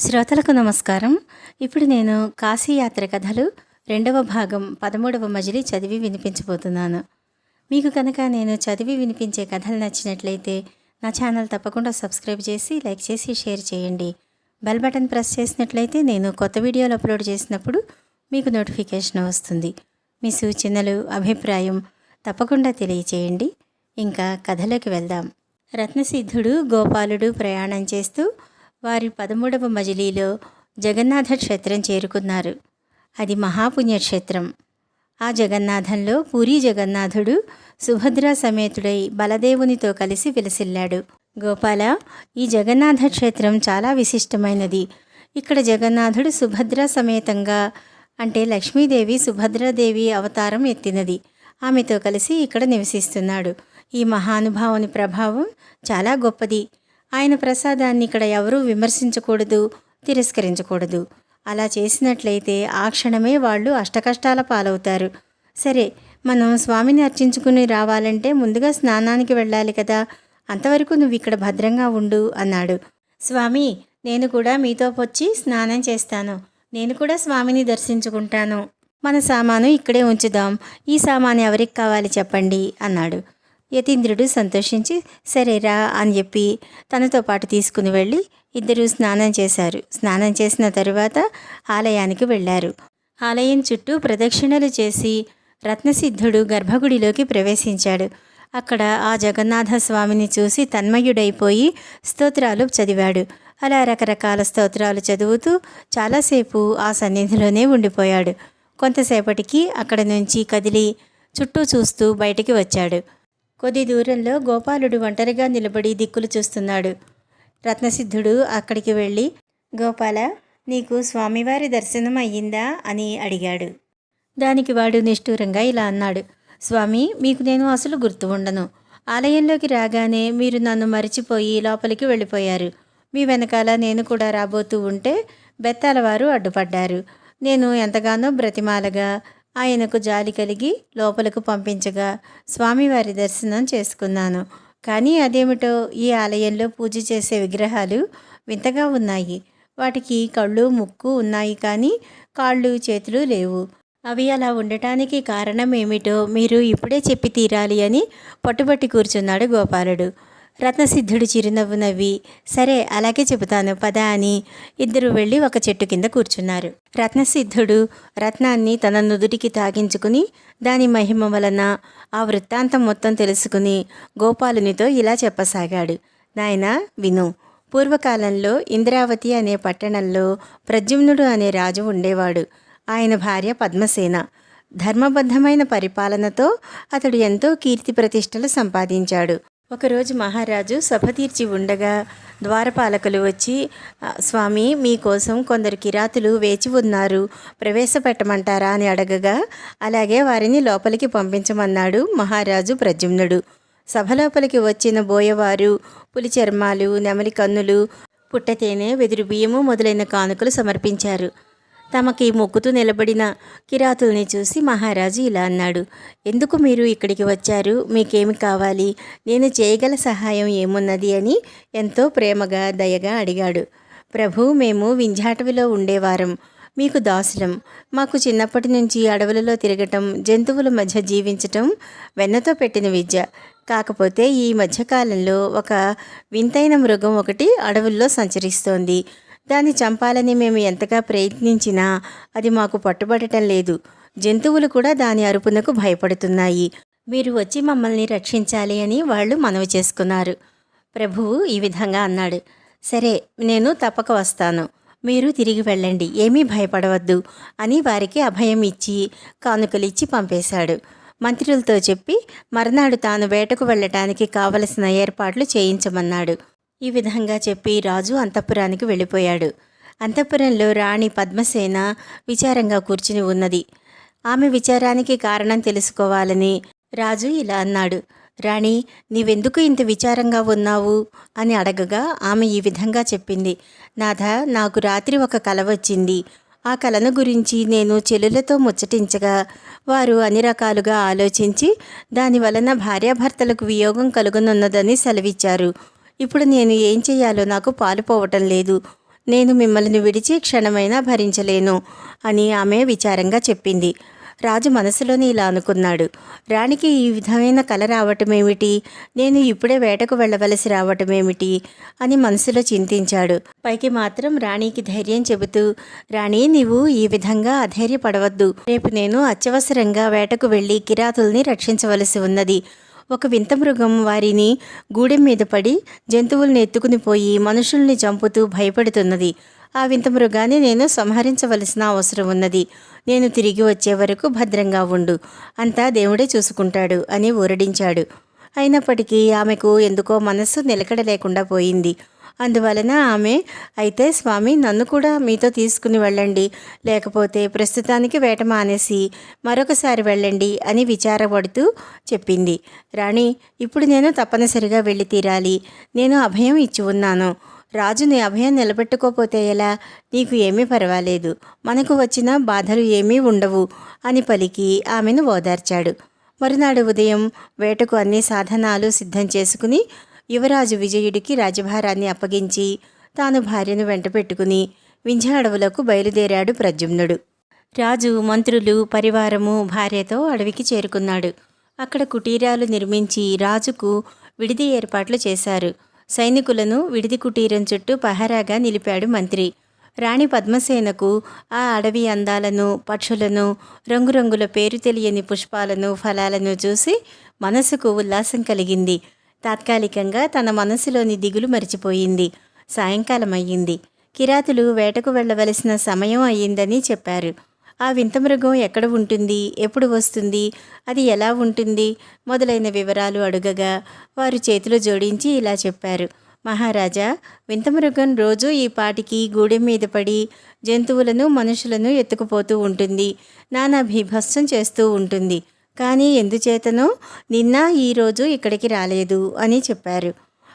శ్రోతలకు నమస్కారం. ఇప్పుడు నేను కాశీయాత్ర కథలు రెండవ భాగం పదమూడవ మజిలీ చదివి వినిపించబోతున్నాను. మీకు కనుక నేను చదివి వినిపించే కథలు నచ్చినట్లయితే నా ఛానల్ తప్పకుండా సబ్స్క్రైబ్ చేసి లైక్ చేసి షేర్ చేయండి. బెల్ బటన్ ప్రెస్ చేసినట్లయితే నేను కొత్త వీడియోలు అప్లోడ్ చేసినప్పుడు మీకు నోటిఫికేషన్ వస్తుంది. మీ సూచనలు అభిప్రాయం తప్పకుండా తెలియచేయండి. ఇంకా కథలోకి వెళ్దాం. రత్నసిద్ధుడు గోపాలుడు ప్రయాణం చేస్తూ వారి పదమూడవ మజిలీలో జగన్నాథ క్షేత్రం చేరుకున్నారు. అది మహాపుణ్యక్షేత్రం. ఆ జగన్నాథంలో పూరి జగన్నాథుడు సుభద్ర సమేతుడై బలదేవునితో కలిసి విలసిల్లాడు. గోపాల ఈ జగన్నాథ క్షేత్రం చాలా విశిష్టమైనది. ఇక్కడ జగన్నాథుడు సుభద్ర సమేతంగా అంటే లక్ష్మీదేవి సుభద్రాదేవి అవతారం ఎత్తినది. ఆమెతో కలిసి ఇక్కడ నివసిస్తున్నాడు. ఈ మహానుభావుని ప్రభావం చాలా గొప్పది. ఆయన ప్రసాదాన్ని ఇక్కడ ఎవరూ విమర్శించకూడదు తిరస్కరించకూడదు. అలా చేసినట్లయితే ఆ క్షణమే వాళ్ళు అష్టకష్టాల పాలవుతారు. సరే మనం స్వామిని అర్చించుకుని రావాలంటే ముందుగా స్నానానికి వెళ్ళాలి కదా అంతవరకు నువ్వు ఇక్కడ భద్రంగా ఉండు అన్నాడు. స్వామి నేను కూడా మీతో వచ్చి స్నానం చేస్తాను. నేను కూడా స్వామిని దర్శించుకుంటాను. మన సామాను ఇక్కడే ఉంచుదాం. ఈ సామాను ఎవరికి కావాలి చెప్పండి అన్నాడు. యతీంద్రుడు సంతోషించి సరేరా అని చెప్పి తనతో పాటు తీసుకుని వెళ్ళి ఇద్దరు స్నానం చేశారు. స్నానం చేసిన తరువాత ఆలయానికి వెళ్ళారు. ఆలయం చుట్టూ ప్రదక్షిణలు చేసి రత్నసిద్ధుడు గర్భగుడిలోకి ప్రవేశించాడు. అక్కడ ఆ జగన్నాథ స్వామిని చూసి తన్మయుడైపోయి స్తోత్రాలు చదివాడు. అలా రకరకాల స్తోత్రాలు చదువుతూ చాలాసేపు ఆ సన్నిధిలోనే ఉండిపోయాడు. కొంతసేపటికి అక్కడ నుంచి కదిలి చుట్టూ చూస్తూ బయటికి వచ్చాడు. కొద్ది దూరంలో గోపాలుడు ఒంటరిగా నిలబడి దిక్కులు చూస్తున్నాడు. రత్నసిద్ధుడు అక్కడికి వెళ్ళి గోపాల నీకు స్వామివారి దర్శనం అయ్యిందా? అని అడిగాడు. దానికి వాడు నిష్ఠూరంగా ఇలా అన్నాడు స్వామి మీకు నేను అసలు గుర్తు ఉండను. ఆలయంలోకి రాగానే మీరు నన్ను మరిచిపోయి లోపలికి వెళ్ళిపోయారు. మీ వెనకాల నేను కూడా రాబోతూ ఉంటే బెత్తాల వారు అడ్డుపడ్డారు. నేను ఎంతగానో బ్రతిమాలగా ఆయనకు జాలి కలిగి లోపలకు పంపించగా స్వామివారి దర్శనం చేసుకున్నాను. కానీ అదేమిటో ఈ ఆలయంలో పూజ చేసే విగ్రహాలు వింతగా ఉన్నాయి. వాటికి కళ్ళు ముక్కు ఉన్నాయి కానీ కాళ్ళు చేతులు లేవు. అవి అలా ఉండటానికి కారణం ఏమిటో మీరు ఇప్పుడే చెప్పి తీరాలి అని పట్టుబట్టి కూర్చున్నాడు గోపాలుడు. రత్నసిద్ధుడు చిరునవ్వు నవ్వి సరే అలాగే చెబుతాను పద అని ఇద్దరు వెళ్ళి ఒక చెట్టు కింద కూర్చున్నారు. రత్నసిద్ధుడు రత్నాన్ని తన నుదుటికి తాగించుకుని దాని మహిమ వలన ఆ వృత్తాంతం మొత్తం తెలుసుకుని గోపాలునితో ఇలా చెప్పసాగాడు. నాయనా విను పూర్వకాలంలో ఇంద్రావతి అనే పట్టణంలో ప్రద్యుమ్నుడు అనే రాజు ఉండేవాడు. ఆయన భార్య పద్మసేన. ధర్మబద్ధమైన పరిపాలనతో అతడు ఎంతో కీర్తి ప్రతిష్టలు సంపాదించాడు. ఒకరోజు మహారాజు సభ తీర్చి ఉండగా ద్వారపాలకులు వచ్చి స్వామి మీకోసం కొందరు కిరాతులు వేచి ఉన్నారు. ప్రవేశపెట్టమంటారా? అని అడగగా అలాగే వారిని లోపలికి పంపించమన్నాడు మహారాజు ప్రద్యుమ్నుడు. సభలోపలికి వచ్చిన బోయవారు పులి చర్మాలు నెమలి కన్నులు పుట్టతేనె వెదురు బియ్యము మొదలైన కానుకలు సమర్పించారు. తమకి మొక్కుతూ నిలబడిన కిరాతుల్ని చూసి మహారాజు ఇలా అన్నాడు ఎందుకు మీరు ఇక్కడికి వచ్చారు? మీకేమి కావాలి? నేను చేయగల సహాయం ఏమున్నది? అని ఎంతో ప్రేమగా దయగా అడిగాడు. ప్రభు మేము వింజాటవిలో ఉండేవారం. మీకు దాసులం. మాకు చిన్నప్పటి నుంచి అడవులలో తిరగటం జంతువుల మధ్య జీవించటం వెన్నతో పెట్టిన విద్య. కాకపోతే ఈ మధ్యకాలంలో ఒక వింతైన మృగం ఒకటి అడవుల్లో సంచరిస్తోంది. దాన్ని చంపాలని మేము ఎంతగా ప్రయత్నించినా అది మాకు పట్టుబడటం లేదు. జంతువులు కూడా దాని అరుపునకు భయపడుతున్నాయి. మీరు వచ్చి మమ్మల్ని రక్షించాలి అని వాళ్ళు మనవి చేసుకున్నారు. ప్రభువు ఈ విధంగా అన్నాడు. సరే నేను తప్పక వస్తాను. మీరు తిరిగి వెళ్ళండి. ఏమీ భయపడవద్దు అని వారికి అభయం ఇచ్చి కానుకలిచ్చి పంపేశాడు. మంత్రులతో చెప్పి మర్నాడు తాను వేటకు వెళ్ళటానికి కావలసిన ఏర్పాట్లు చేయించమన్నాడు. ఈ విధంగా చెప్పి రాజు అంతఃపురానికి వెళ్ళిపోయాడు. అంతఃపురంలో రాణి పద్మసేన విచారంగా కూర్చుని ఉన్నది. ఆమె విచారానికి కారణం తెలుసుకోవాలని రాజు ఇలా అన్నాడు. రాణి నీవెందుకు ఇంత విచారంగా ఉన్నావు? అని అడగగా ఆమె ఈ విధంగా చెప్పింది. నాథ నాకు రాత్రి ఒక కల వచ్చింది. ఆ కలను గురించి నేను చెల్లులతో ముచ్చటించగా వారు అన్ని రకాలుగా ఆలోచించి దాని వలన భార్యాభర్తలకు వియోగం కలుగనున్నదని సెలవిచ్చారు. ఇప్పుడు నేను ఏం చేయాలో నాకు పాలుపోవటం లేదు. నేను మిమ్మల్ని విడిచి క్షణమైనా భరించలేను అని ఆమె విచారంగా చెప్పింది. రాజు మనసులోని ఇలా అనుకున్నాడు. రాణికి ఈ విధమైన కల రావటమేమిటి? నేను ఇప్పుడే వేటకు వెళ్ళవలసి రావటమేమిటి? అని మనసులో చింతించాడు. పైకి మాత్రం రాణికి ధైర్యం చెబుతూ రాణి నీవు ఈ విధంగా అధైర్యపడవద్దు. రేపు నేను అత్యవసరంగా వేటకు వెళ్ళి కిరాతుల్ని రక్షించవలసి ఉన్నది. ఒక వింత మృగం వారిని గూడెం మీద పడి జంతువుల్ని ఎత్తుకుని పోయి మనుషుల్ని చంపుతూ భయపడుతున్నది. ఆ వింత మృగాన్ని నేను సంహరించవలసిన అవసరం ఉన్నది. నేను తిరిగి వచ్చే వరకు భద్రంగా ఉండు. అంతా దేవుడే చూసుకుంటాడు అని ఊరడించాడు. అయినప్పటికీ ఆమెకు ఎందుకో మనస్సు నిలకడ లేకుండా పోయింది. అందువలన ఆమె అయితే స్వామి నన్ను కూడా మీతో తీసుకుని వెళ్ళండి. లేకపోతే ప్రస్తుతానికి వేట మానేసి మరొకసారి వెళ్ళండి అని విచారపడుతూ చెప్పింది. రాణి ఇప్పుడు నేను తప్పనిసరిగా వెళ్ళి తీరాలి. నేను అభయం ఇచ్చి ఉన్నాను. రాజు నీ అభయం నిలబెట్టుకోపోతే ఎలా? నీకు ఏమీ పర్వాలేదు. మనకు వచ్చిన బాధలు ఏమీ ఉండవు అని పలికి ఆమెను ఓదార్చాడు. మరునాడు ఉదయం వేటకు అన్ని సాధనాలు సిద్ధం చేసుకుని యువరాజు విజయుడికి రాజభారాన్ని అప్పగించి తాను భార్యను వెంట పెట్టుకుని వింధ్య అడవులకు బయలుదేరాడు ప్రద్యుమ్నుడు. రాజు మంత్రులు పరివారము భార్యతో అడవికి చేరుకున్నాడు. అక్కడ కుటీరాలు నిర్మించి రాజుకు విడిది ఏర్పాట్లు చేశారు. సైనికులను విడిది కుటీరం చుట్టూ పహరాగా నిలిపాడు మంత్రి. రాణి పద్మసేనకు ఆ అడవి అందాలను పక్షులను రంగురంగుల పేరు తెలియని పుష్పాలను ఫలాలను చూసి మనసుకు ఉల్లాసం కలిగింది. తాత్కాలికంగా తన మనసులోని దిగులు మరిచిపోయింది. సాయంకాలం అయ్యింది కిరాతులు వేటకు వెళ్ళవలసిన సమయం అయ్యిందని చెప్పారు. ఆ వింత మృగం ఎక్కడ ఉంటుంది? ఎప్పుడు వస్తుంది? అది ఎలా ఉంటుంది? మొదలైన వివరాలు అడుగగా వారు చేతులు జోడించి ఇలా చెప్పారు. మహారాజా వింత మృగం రోజు ఈ పాటికి గూడెం మీద పడి జంతువులను మనుషులను ఎత్తుకుపోతూ ఉంటుంది. నానా భీభత్సం చేస్తూ ఉంటుంది. కానీ ఎందుచేతనో నిన్న ఈరోజు ఇక్కడికి రాలేదు అని చెప్పారు.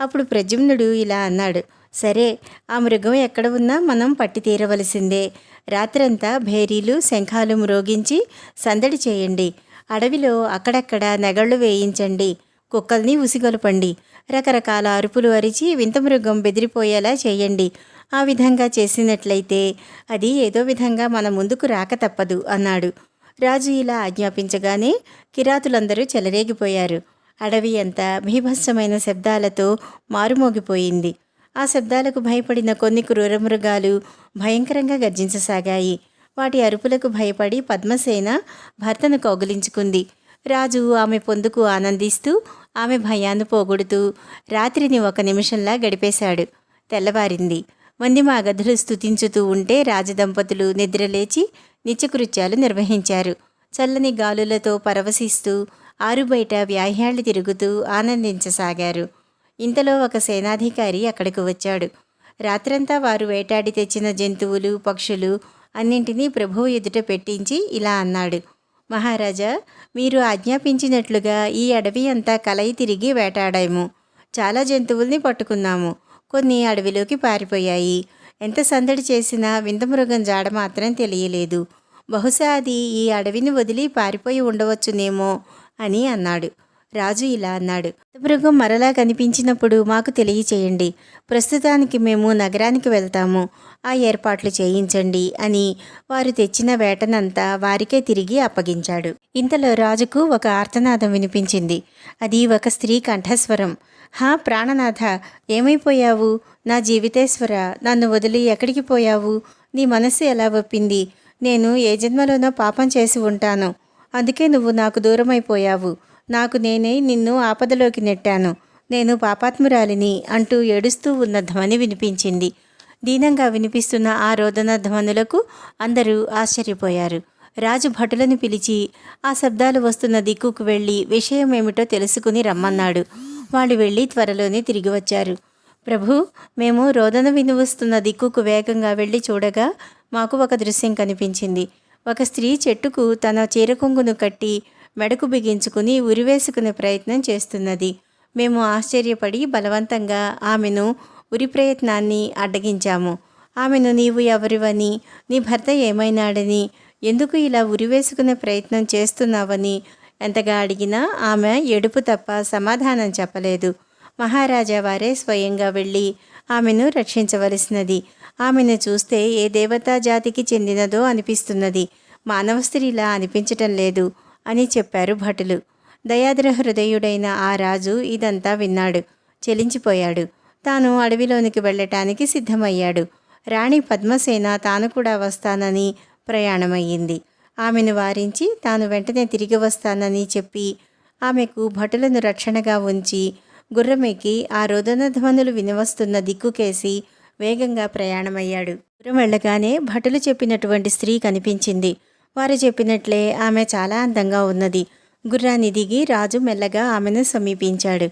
అప్పుడు ప్రజుమ్నుడు ఇలా అన్నాడు సరే ఆ మృగం ఎక్కడ ఉన్నా మనం పట్టి తీరవలసిందే. రాత్రంతా భేరీలు శంఖాలు మ్రోగించి సందడి చేయండి. అడవిలో అక్కడక్కడ నెగళ్ళు వేయించండి. కుక్కల్ని ఉసిగొలపండి. రకరకాల అరుపులు అరిచి వింత మృగం బెదిరిపోయేలా చేయండి. ఆ విధంగా చేసినట్లయితే అది ఏదో విధంగా మన ముందుకు రాక తప్పదు అన్నాడు. రాజు ఇలా ఆజ్ఞాపించగానే కిరాతులందరూ చెలరేగిపోయారు. అడవి అంతా భీభత్సమైన శబ్దాలతో మారుమోగిపోయింది. ఆ శబ్దాలకు భయపడిన కొన్ని క్రూరమృగాలు భయంకరంగా గర్జించసాగాయి. వాటి అరుపులకు భయపడి పద్మసేన భర్తను కౌగిలించుకుంది. రాజు ఆమె పొందుకు ఆనందిస్తూ ఆమె భయాన్ని పోగొడుతూ రాత్రిని ఒక నిమిషంలా గడిపేశాడు. తెల్లవారింది. మంది మా గదులు స్థుతించుతూ ఉంటే రాజదంపతులు నిద్రలేచి నిత్యకృత్యాలు నిర్వహించారు. చల్లని గాలులతో పరవశిస్తూ ఆరుబయట వ్యాహ్యాళ్ళు తిరుగుతూ ఆనందించసాగారు. ఇంతలో ఒక సేనాధికారి అక్కడికి వచ్చాడు. రాత్రంతా వారు వేటాడి తెచ్చిన జంతువులు పక్షులు అన్నింటినీ ప్రభువు ఎదుట పెట్టించి ఇలా అన్నాడు. మహారాజా మీరు ఆజ్ఞాపించినట్లుగా ఈ అడవి అంతా కలయి తిరిగి వేటాడాము. చాలా జంతువుల్ని పట్టుకున్నాము. కొన్ని అడవిలోకి పారిపోయాయి. ఎంత సందడి చేసినా వింతమృగం జాడ మాత్రం తెలియలేదు. బహుశా అది ఈ అడవిని వదిలి పారిపోయి ఉండవచ్చునేమో అని అన్నాడు. రాజు ఇలా అన్నాడు. మృగం మరలా కనిపించినప్పుడు మాకు తెలియచేయండి. ప్రస్తుతానికి మేము నగరానికి వెళ్తాము. ఆ ఏర్పాట్లు చేయించండి అని వారు తెచ్చిన వేటనంతా వారికే తిరిగి అప్పగించాడు. ఇంతలో రాజుకు ఒక ఆర్తనాదం వినిపించింది. అది ఒక స్త్రీ కంఠస్వరం. హా ప్రాణనాథ ఏమైపోయావు? నా జీవితేశ్వర నన్ను వదిలి ఎక్కడికి పోయావు? నీ మనస్సు ఎలా ఒప్పింది? నేను ఏ జన్మలోనో పాపం చేసి ఉంటాను. అందుకే నువ్వు నాకు దూరమైపోయావు. నాకు నేనే నిన్ను ఆపదలోకి నెట్టాను. నేను పాపాత్మురాలిని అంటూ ఏడుస్తూ ఉన్న ధ్వని వినిపించింది. దీనంగా వినిపిస్తున్న ఆ రోదన ధ్వనులకు అందరూ ఆశ్చర్యపోయారు. రాజు భటులను పిలిచి ఆ శబ్దాలు వస్తున్న దిక్కుకు వెళ్ళి విషయం ఏమిటో తెలుసుకుని రమ్మన్నాడు. వాళ్ళు వెళ్ళి త్వరలోనే తిరిగి వచ్చారు. ప్రభు మేము రోదన వినివస్తున్న దిక్కుకు వేగంగా వెళ్ళి చూడగా మాకు ఒక దృశ్యం కనిపించింది. ఒక స్త్రీ చెట్టుకు తన చీరకొంగును కట్టి మెడకు బిగించుకుని ఉరివేసుకునే ప్రయత్నం చేస్తున్నది. మేము ఆశ్చర్యపడి బలవంతంగా ఆమెను ఉరి ప్రయత్నాన్ని అడ్డగించాము. ఆమెను నీవు ఎవరివని నీ భర్త ఏమైనాడని ఎందుకు ఇలా ఉరివేసుకునే ప్రయత్నం చేస్తున్నావని ఎంతగా అడిగినా ఆమె ఎడుపు తప్ప సమాధానం చెప్పలేదు. మహారాజా వారే స్వయంగా వెళ్ళి ఆమెను రక్షించవలసినది. ఆమెను చూస్తే ఏ దేవతా జాతికి చెందినదో అనిపిస్తున్నది. మానవ స్త్రీలా అనిపించటం లేదు. అని చెప్పారు భటులు. దయాద్ర హృదయుడైన ఆ రాజు ఇదంతా విన్నాడు. చెలించిపోయాడు. తాను అడవిలోనికి వెళ్ళటానికి సిద్ధమయ్యాడు. రాణి పద్మసేన తాను కూడా వస్తానని ప్రయాణమయ్యింది. ఆమెను వారించి తాను వెంటనే తిరిగి వస్తానని చెప్పి ఆమెకు భటులను రక్షణగా ఉంచి గుర్రమెక్కి ఆ రోదన ధ్వనులు వినవస్తున్న దిక్కుకేసి వేగంగా ప్రయాణమయ్యాడు. గుర్రం వెళ్ళగానే భటులు చెప్పినటువంటి స్త్రీ కనిపించింది. వారు చెప్పినట్లే ఆమె చాలా అందంగా ఉన్నది. గుర్రాన్ని దిగి రాజు మెల్లగా ఆమెను సమీపించాడు.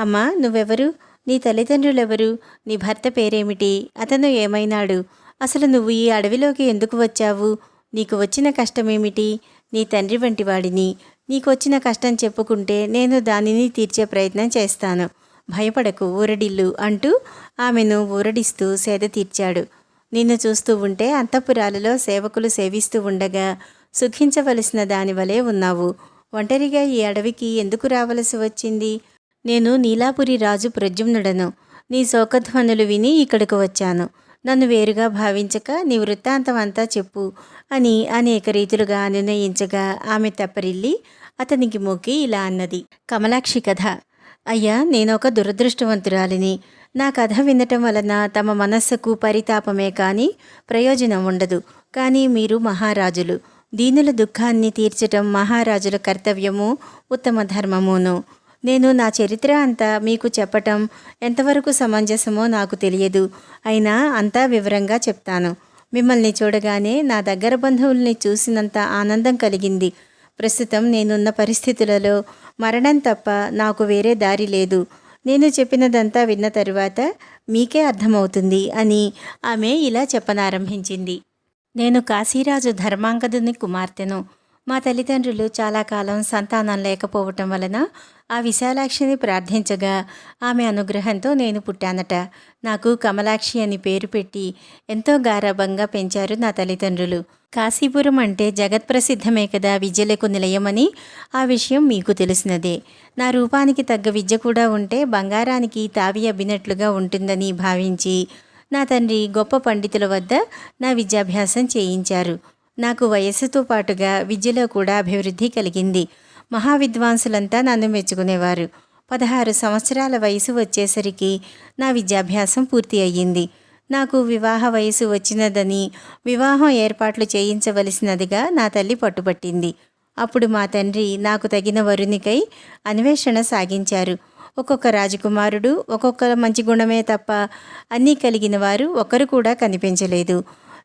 అమ్మా నువ్వెవరు? నీ తల్లిదండ్రులెవరు? నీ భర్త పేరేమిటి? అతను ఏమైనాడు? అసలు నువ్వు ఈ అడవిలోకి ఎందుకు వచ్చావు? నీకు వచ్చిన కష్టమేమిటి? నీ తండ్రి వంటి వాడిని. నీకు వచ్చిన కష్టం చెప్పుకుంటే నేను దానిని తీర్చే ప్రయత్నం చేస్తాను. భయపడకు ఊరడిల్లు అంటూ ఆమెను ఊరడిస్తూ సేద తీర్చాడు. నిన్ను చూస్తూ ఉంటే అంతఃపురాలలో సేవకులు సేవిస్తూ ఉండగా సుఖించవలసిన దాని వలె ఉన్నావు. ఒంటరిగా ఈ అడవికి ఎందుకు రావలసి వచ్చింది? నేను నీలాపురి రాజు ప్రద్యుమ్నుడను. నీ శోకధ్వనులు విని ఇక్కడికి వచ్చాను. నన్ను వేరుగా భావించక నీ వృత్తాంతం అంతా చెప్పు అని అనేక రీతులుగా నిర్ణయించగా ఆమె తప్పరిల్లి అతనికి మొక్కి ఇలా అన్నది. కమలాక్షి కథ. అయ్యా నేనొక దురదృష్టవంతురాలిని. నా కథ వినటం వలన తమ మనస్సుకు పరితాపమే కానీ ప్రయోజనం ఉండదు. కానీ మీరు మహారాజులు. దీనుల దుఃఖాన్ని తీర్చటం మహారాజుల కర్తవ్యము ఉత్తమ ధర్మమును. నేను నా చరిత్ర అంతా మీకు చెప్పటం ఎంతవరకు సమంజసమో నాకు తెలియదు. అయినా అంతా వివరంగా చెప్తాను. మిమ్మల్ని చూడగానే నా దగ్గర బంధువుల్ని చూసినంత ఆనందం కలిగింది. ప్రస్తుతం నేనున్న పరిస్థితులలో మరణం తప్ప నాకు వేరే దారి లేదు. నేను చెప్పినదంతా విన్న తరువాత మీకే అర్థమవుతుంది అని ఆమె ఇలా చెప్పనారంభించింది. నేను కాశీరాజు ధర్మాంగదుని కుమార్తెను. మా తల్లిదండ్రులు చాలా కాలం సంతానం లేకపోవటం వలన ఆ విశాలాక్షిని ప్రార్థించగా ఆమె అనుగ్రహంతో నేను పుట్టానట. నాకు కమలాక్షి అని పేరు పెట్టి ఎంతో గారాభంగా పెంచారు నా తల్లిదండ్రులు. కాశీపురం అంటే జగత్ప్రసిద్ధమే కదా విద్యలకు నిలయమని ఆ విషయం మీకు తెలిసినదే. నా రూపానికి తగ్గ విద్య కూడా ఉంటే బంగారానికి తావి అబ్బినట్లుగా ఉంటుందని భావించి నా తండ్రి గొప్ప పండితుల వద్ద నా విద్యాభ్యాసం చేయించారు. నాకు వయస్సుతో పాటుగా విద్యలో కూడా అభివృద్ధి కలిగింది. మహావిద్వాంసులంతా నన్ను మెచ్చుకునేవారు. పదహారు సంవత్సరాల వయసు వచ్చేసరికి నా విద్యాభ్యాసం పూర్తి అయ్యింది. నాకు వివాహ వయసు వచ్చినదని వివాహం ఏర్పాట్లు చేయించవలసినదిగా నా తల్లి పట్టుబట్టింది అప్పుడు మా తండ్రి నాకు తగిన వరునికై అన్వేషణ సాగించారు. ఒక్కొక్క రాజకుమారుడు ఒక్కొక్క మంచి గుణమే తప్ప అన్నీ కలిగిన వారు ఒకరు కూడా కనిపించలేదు.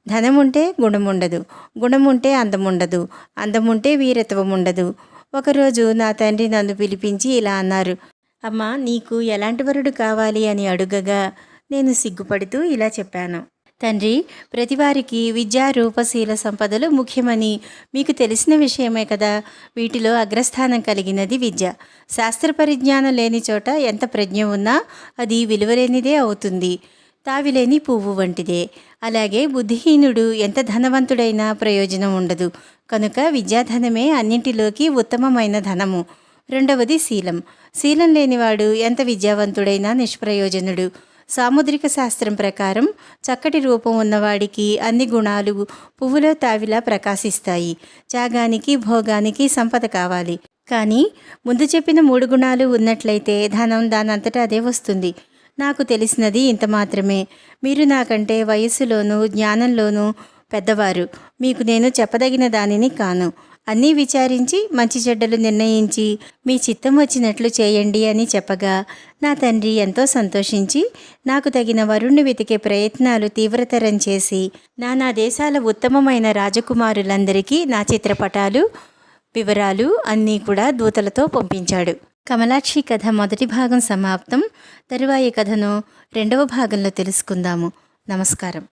ధనం ఉంటే గుణం ఉండదు గుణం ఉంటే అందం ఉండదు అందం ఉంటే వీరత్వం ఉండదు. ఒకరోజు నా తండ్రి నన్ను పిలిపించి ఇలా అన్నారు అమ్మా నీకు ఎలాంటి వరుడు కావాలి అని అడుగగా నేను సిగ్గుపడుతూ ఇలా చెప్పాను. తండ్రి ప్రతివారికి విద్యా రూపశీల సంపదలు ముఖ్యమని మీకు తెలిసిన విషయమే కదా. వీటిలో అగ్రస్థానం కలిగినది విద్య. శాస్త్ర పరిజ్ఞానం లేని చోట ఎంత ప్రజ్ఞ ఉన్నా అది విలువలేనిదే అవుతుంది. తావిలేని పువ్వు వంటిదే. అలాగే బుద్ధిహీనుడు ఎంత ధనవంతుడైనా ప్రయోజనం ఉండదు. కనుక విద్యాధనమే అన్నింటిలోకి ఉత్తమమైన ధనము. రెండవది శీలం. శీలం లేనివాడు ఎంత విద్యావంతుడైనా నిష్ప్రయోజనుడు. సాముద్రిక శాస్త్రం ప్రకారం చక్కటి రూపం ఉన్నవాడికి అన్ని గుణాలు పువ్వులో తావిలా ప్రకాశిస్తాయి. త్యాగానికి భోగానికి సంపద కావాలి. కానీ ముందు చెప్పిన మూడు గుణాలు ఉన్నట్లయితే ధనం దానంతటా అదే వస్తుంది. నాకు తెలిసినది ఇంత మాత్రమే. మీరు నాకంటే వయస్సులోనూ జ్ఞానంలోనూ పెద్దవారు. మీకు నేను చెప్పదగిన దానిని కాను. అన్నీ విచారించి మంచి చెడ్డలు నిర్ణయించి మీ చిత్తం వచ్చినట్లు చేయండి అని చెప్పగా నా తండ్రి ఎంతో సంతోషించి నాకు తగిన వరుణ్ణి వెతికే ప్రయత్నాలు తీవ్రతరం చేసి నానా దేశాల ఉత్తమమైన రాజకుమారులందరికీ నా చిత్రపటాలు వివరాలు అన్నీ కూడా దూతలతో పంపించాడు. కమలాక్షి కథ మొదటి భాగం సమాప్తం. తరువాయి కథను రెండవ భాగంలో తెలుసుకుందాము. నమస్కారం.